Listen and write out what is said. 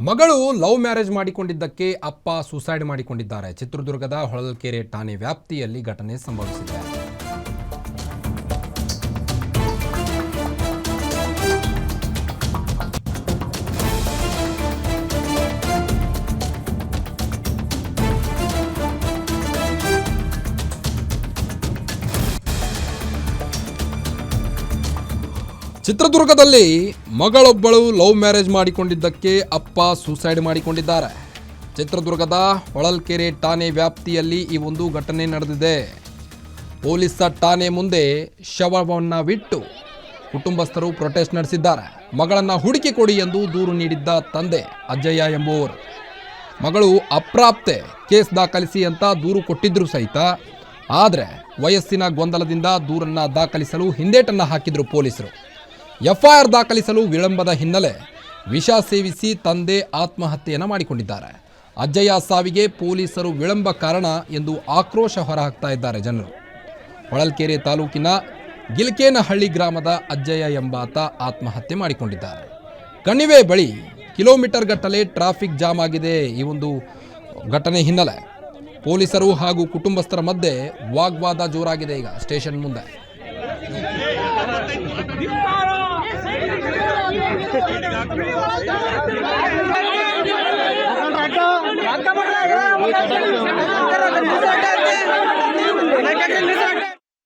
ಮಗಳು love marriage ಮಾಡಿಕೊಂಡಿದ್ದಕ್ಕೆ ಅಪ್ಪ suicide ಮಾಡಿಕೊಂಡಿದ್ದಾರೆ. ಚಿತ್ರದುರ್ಗದ ಹೊಳಲ್ಕೆರೆ ಠಾಣೆ ವ್ಯಾಪ್ತಿಯಲ್ಲಿ ಘಟನೆ ಸಂಭವಿಸಿದೆ. ಚಿತ್ರದುರ್ಗದಲ್ಲಿ ಮಗಳೊಬ್ಬಳು ಲವ್ ಮ್ಯಾರೇಜ್ ಮಾಡಿಕೊಂಡಿದ್ದಕ್ಕೆ ಅಪ್ಪ ಸೂಸೈಡ್ ಮಾಡಿಕೊಂಡಿದ್ದಾರೆ. ಚಿತ್ರದುರ್ಗದ ಹೊಳಲ್ಕೆರೆ ಠಾಣೆ ವ್ಯಾಪ್ತಿಯಲ್ಲಿ ಈ ಒಂದು ಘಟನೆ ನಡೆದಿದೆ. ಪೊಲೀಸ ಠಾಣೆ ಮುಂದೆ ಶವವನ್ನು ಬಿಟ್ಟು ಕುಟುಂಬಸ್ಥರು ಪ್ರೊಟೆಸ್ಟ್ ನಡೆಸಿದ್ದಾರೆ. ಮಗಳನ್ನು ಹುಡುಕಿ ಕೊಡಿ ಎಂದು ದೂರು ನೀಡಿದ್ದ ತಂದೆ ಅಜ್ಜಯ್ಯ ಎಂಬುವರು ಮಗಳು ಅಪ್ರಾಪ್ತೆ ಕೇಸ್ ದಾಖಲಿಸಿ ಅಂತ ದೂರು ಕೊಟ್ಟಿದ್ರು ಸಹಿತ. ಆದರೆ ವಯಸ್ಸಿನ ಗೊಂದಲದಿಂದ ದೂರನ್ನು ದಾಖಲಿಸಲು ಹಿಂದೇಟನ್ನು ಹಾಕಿದರು ಪೊಲೀಸರು. ಎಫ್ಐಆರ್ ದಾಖಲಿಸಲು ವಿಳಂಬದ ಹಿನ್ನೆಲೆ ವಿಷ ಸೇವಿಸಿ ತಂದೆ ಆತ್ಮಹತ್ಯೆಯನ್ನು ಮಾಡಿಕೊಂಡಿದ್ದಾರೆ. ಅಜ್ಜಯ್ಯ ಸಾವಿಗೆ ಪೊಲೀಸರು ವಿಳಂಬ ಕಾರಣ ಎಂದು ಆಕ್ರೋಶ ಹೊರಹಾಕ್ತಾ ಇದ್ದಾರೆ ಜನರು. ಹೊಳಲ್ಕೆರೆ ತಾಲೂಕಿನ ಗಿಲ್ಕೇನಹಳ್ಳಿ ಗ್ರಾಮದ ಅಜ್ಜಯ್ಯ ಎಂಬಾತ ಆತ್ಮಹತ್ಯೆ ಮಾಡಿಕೊಂಡಿದ್ದಾರೆ. ಕಣಿವೆ ಬಳಿ ಕಿಲೋಮೀಟರ್ ಗಟ್ಟಲೆ ಟ್ರಾಫಿಕ್ ಜಾಮ್ ಆಗಿದೆ ಈ ಒಂದು ಘಟನೆ ಹಿನ್ನೆಲೆ. ಪೊಲೀಸರು ಹಾಗೂ ಕುಟುಂಬಸ್ಥರ ಮಧ್ಯೆ ವಾಗ್ವಾದ ಜೋರಾಗಿದೆ ಈಗ ಸ್ಟೇಷನ್ ಮುಂದೆ. అక్కడ